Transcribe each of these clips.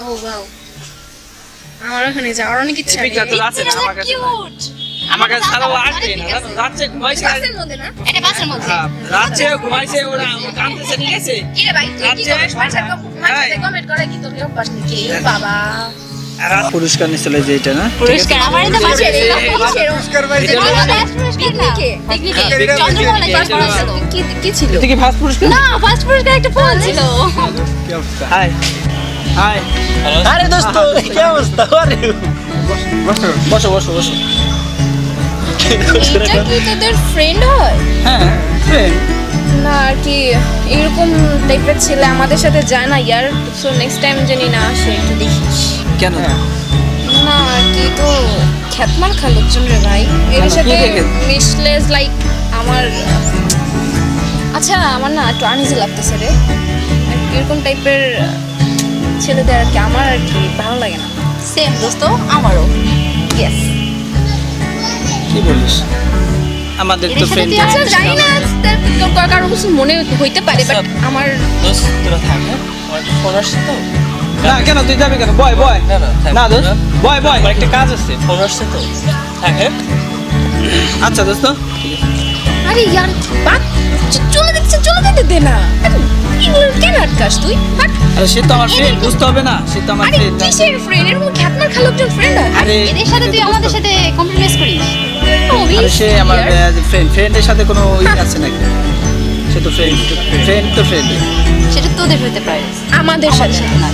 ও wow আমার ওখানে যাওয়ার অনেক ইচ্ছা আছে আমার কাছে। আমার কাছে ও আসবে না? রাত্রে ঘুমাইছে বাসের মধ্যে না এটা বাসের মধ্যে হ্যাঁ, রাত্রে ঘুমাইছে ওরা কাঁদতেছে ঠিক আছে কি রে ভাই তুই কি করিস হ্যাঁ। কমেন্ট করে কি তোর অভ্যাস নাকি বাবা পুরস্কার নিছিল যে এটা না পুরস্কার আমার বাসের পুরস্কার পুরস্কার না কে? পিকনিকে চন্দ্রমোহনে এটা যাওয়ার ছিল কি কি ছিল এটা কি ফার্স্ট পুরস্কার না ফার্স্ট পুরস্কার একটা ফোন ছিল কি অবস্থা হাই হাই আরে দোস্ত কি অবস্থা? আরে বসো বসো। বসো এটা কি তোদের ফ্রেন্ড হয়? হ্যাঁ friend। না আর কি এরকম টাইপের ছেলে আমাদের সাথে যায় না ইয়ার সো নেক্সট টাইম জানি না আসে একটু দেখিস। কেন? না আর কি তো খ্যাতমার খা লোকজন রে ভাই। এর সাথে দেখে? মিসলেস লাইক আমার আচ্ছা আমার না একটু আনইজি লাগতেছে রে। এরকম টাইপের ছেলেদের আর কি আমার আর কি ভালো লাগে না। সেম দোস্ত আমারও। ইয়েস কি বলিস? আমাদের তো ফ্রেন্ড আছে আচ্ছা জানি না তার কারও কিছু মনে হইতে পারে বাট আমার দোস্ত তোরা থাক হ্যাঁ ফোন আসছে তো। না কেন তুই যাবি কেন? বয় বয়। না না না দোস্ত বয় বয়। আমার একটা কাজ আছে ফোন আসছে তো। থাক হ্যাঁ। আচ্ছা দোস্ত। আরে ইয়ার বাদ চলে দিচ্ছে চলে যেতে দে না। কেন আটকাস তুই? আরে সে তো আমার ফ্রেন্ড বুঝতে হবে না সে তো আমার আরে কিসের ফ্রেন্ড এর মধ্যে খ্যাতমার খা লোকজন ফ্রেন্ড আরে এদের সাথে তুই আমাদের সাথে কম্প্রোমাইজ করিস? আরে সে আমার ফ্রেন্ড ফ্রেন্ডের সাথে কোনো ই আছে নাকি? সে তো ফ্রেন্ড ফ্রেন্ড তো ফ্রেন্ড সেটা তোদের হতে পারে। আমাদের সাথে সাথে না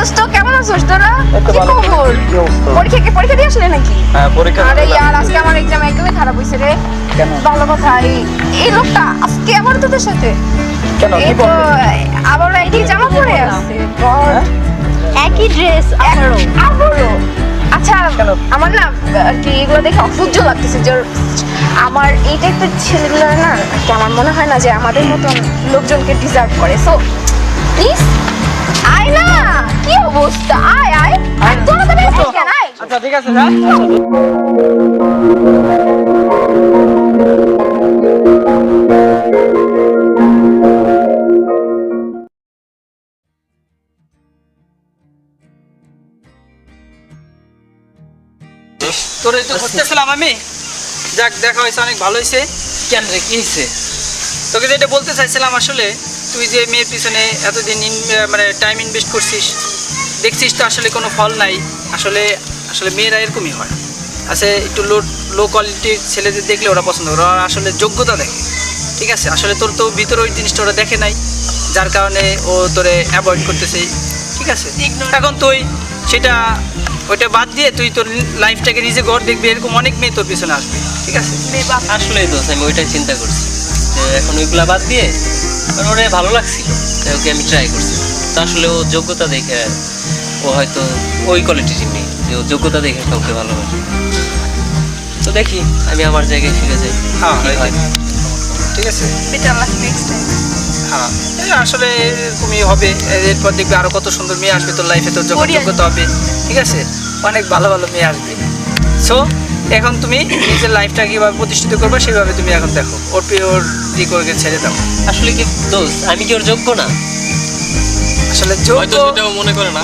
দোস্ত কেমন আছিস তোরা? কি খবর? পরীক্ষা কি পরীক্ষা দিয়ে আসলে নাকি? হ্যাঁ পরীক্ষা আরে ইয়ার আজকে আমার এক্সাম একদমই খারাপ হয়েছে রে। কেন? ভালো কথা এই লোকটা আজকে আবার তোদের সাথে। কেন কি এই আবার একই জামা পরে আছে। হ্যাঁ? একই ড্রেস আমারও আবারও? আচ্ছা আমার না আর কি এগুলো দেখে অসহ্য লাগতেছে যে আমার এই টাইপের ছেলেগুলো না কি আমার মনে হয় না যে আমাদের মতন লোকজনকে ডিজার্ভ করে। সো প্লিজ ঠিক আছে যা। তোরে তো খুঁজতেছিলাম আমি যাক দেখা হয়েছে অনেক ভালো হয়েছে। কেন রে কি হয়েছে? তোকে যেটা বলতে চাইছিলাম আসলে তুই যে মেয়ের পিছনে এতদিন মানে টাইম ইনভেস্ট করছিস দেখছিস তো আসলে কোনো ফল নাই। আসলে আসলে মেয়েরা এরকমই হয়। আসলে একটু লো লো কোয়ালিটির ছেলেদের দেখলে ওরা পছন্দ করে। ওরা আসলে যোগ্যতা দেখে। ঠিক আছে? আসলে তোর তো ভিতরে ওই জিনিসটা ওরা দেখে নাই যার কারণে ও তোরে অ্যাভয়েড করতেছে। ঠিক আছে? এখন তুই সেটা ওইটা বাদ দিয়ে তুই তোর লাইফটাকে নিজে গড় দেখবি এরকম অনেক মেয়ে তোর পিছনে আসবে। ঠিক আছে? আসলেই দোস্ত আমি ওইটাই চিন্তা করছি। যে এখন ওইগুলা বাদ দিয়ে কারণ ওরে ভালো লাগছিল তাই ওকে আমি ট্রাই করছি। তো আসলে ও যোগ্যতা দেখে ও হয়তো ওই কোয়ালিটির নেই যে ও যোগ্যতা দেখে কাউকে ভালোবাসে। তো দেখি আমি আমার জায়গায় ফিরে যাই। হ্যাঁ, ঠিক আছে। হ্যাঁ আসলে এরকমই হবে। এরপর দেখবি আরও কত সুন্দর মেয়ে আসবে তোর লাইফে তোর যোগ্যতা হবে। ঠিক আছে? অনেক ভালো ভালো মেয়ে আসবে। সো এখন তুমি নিজের লাইফটা কীভাবে প্রতিষ্ঠিত করবে সেভাবে তুমি এখন দেখো। ওর পি- ওর দিক ওকে ছেড়ে দাও। আসলে কি দোস্ত আমি কি ওর যোগ্য না? আসলে যোগ্য মনে করে না।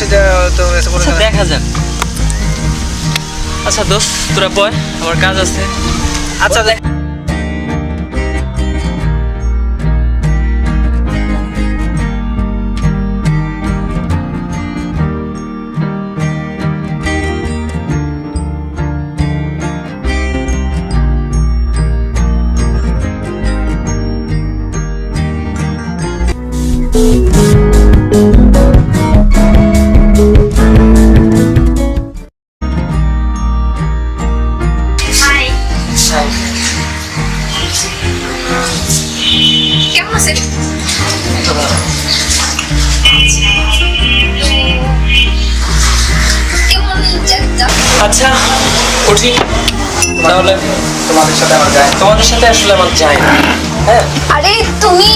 সেটা তো আচ্ছা। দেখা যাক। আচ্ছা দোস্ত তোরা বয় আমার কাজ আছে। আচ্ছা দেখ কেমন আছেন আচ্ছা কঠিন তাহলে তোমাদের সাথে আমার গায়ে তোমাদের সাথে আসলে আমার যায় না। হ্যাঁ? আরে তুমি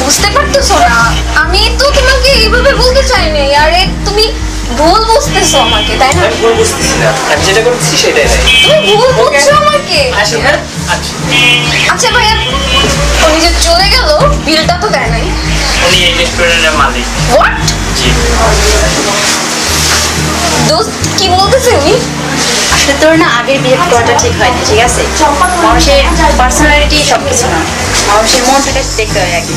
বুঝতে পারতেছো না। আমি তো তোমাকে এইভাবে বলতে চাইনি আরে তুমি ভুল বুঝতেছো আমাকে তাই না? ভুল বুঝতেছি না। আমি যেটা করছি সেটাই নাই তুমি ভুল বুঝছ আমাকে। হ্যাঁ? আচ্ছা। আচ্ছা ভাইয়া চলে গেল? বিলটা তো দেয় নাই। উনি এই রেস্টুরেন্টের মালিক। হোয়াট জি। দোস্ত কি বলতেছে উনি? আসলে তোর না আগের বিহেভ করাটা ঠিক হয়নি ঠিক আছে? মানুষের পার্সোনালিটি সব কিছু না। মানুষের মনটাকে দেখতে হয় আগে।